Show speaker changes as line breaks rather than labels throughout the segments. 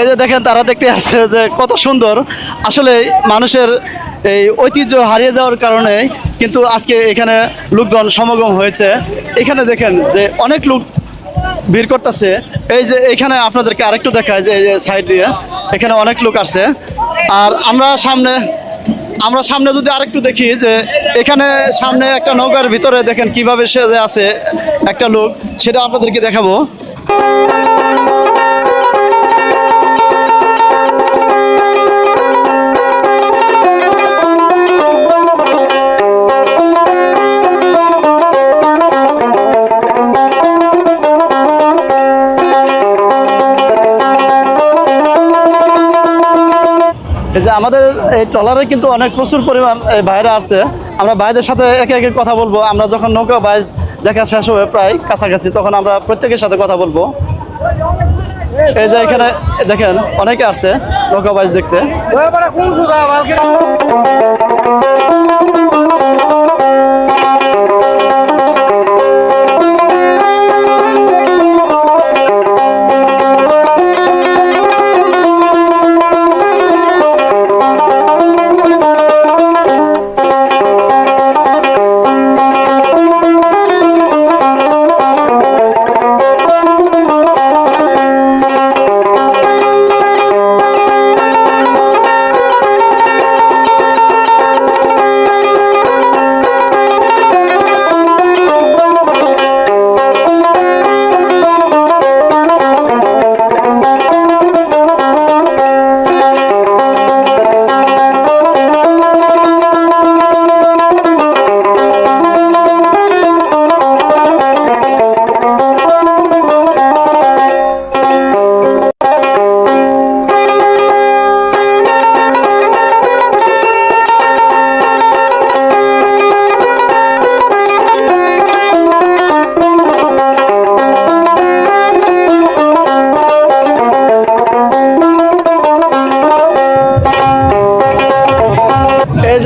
এই যে দেখেন, তারা দেখতে আসছে যে কত সুন্দর। আসলে মানুষের এই ঐতিহ্য হারিয়ে যাওয়ার কারণে কিন্তু আজকে এখানে লোকজন সমাগম হয়েছে। এখানে দেখেন যে অনেক লোক ভিড় করতেছে। এই যে এখানে আপনাদেরকে আরেকটু দেখায় যে এই যে সাইড দিয়ে, এখানে অনেক লোক আসছে। আর আমরা সামনে আমরা সামনে যদি আরেকটু দেখি যে এখানে সামনে একটা নৌকার ভিতরে দেখেন কীভাবে সেজে আছে একটা লোক, সেটা আপনাদেরকে দেখাবো। এই যে আমাদের এই ট্রলারে কিন্তু অনেক প্রচুর পরিমাণ, এই ভাইরা আসছে। আমরা ভাইদের সাথে একে একে কথা বলব। আমরা যখন নৌকা বাইজ দেখা শেষ হবে প্রায় কাছাকাছি, তখন আমরা প্রত্যেকের সাথে কথা বলব। এই যে এখানে দেখেন, অনেকে আসছে নৌকা বাইজ দেখতে।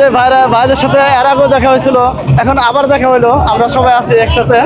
যে ভাইরা ভাইদের সাথে এর আগেও দেখা হয়েছিল, এখন আবার দেখা হলো আমরা সবাই আছি একসাথে।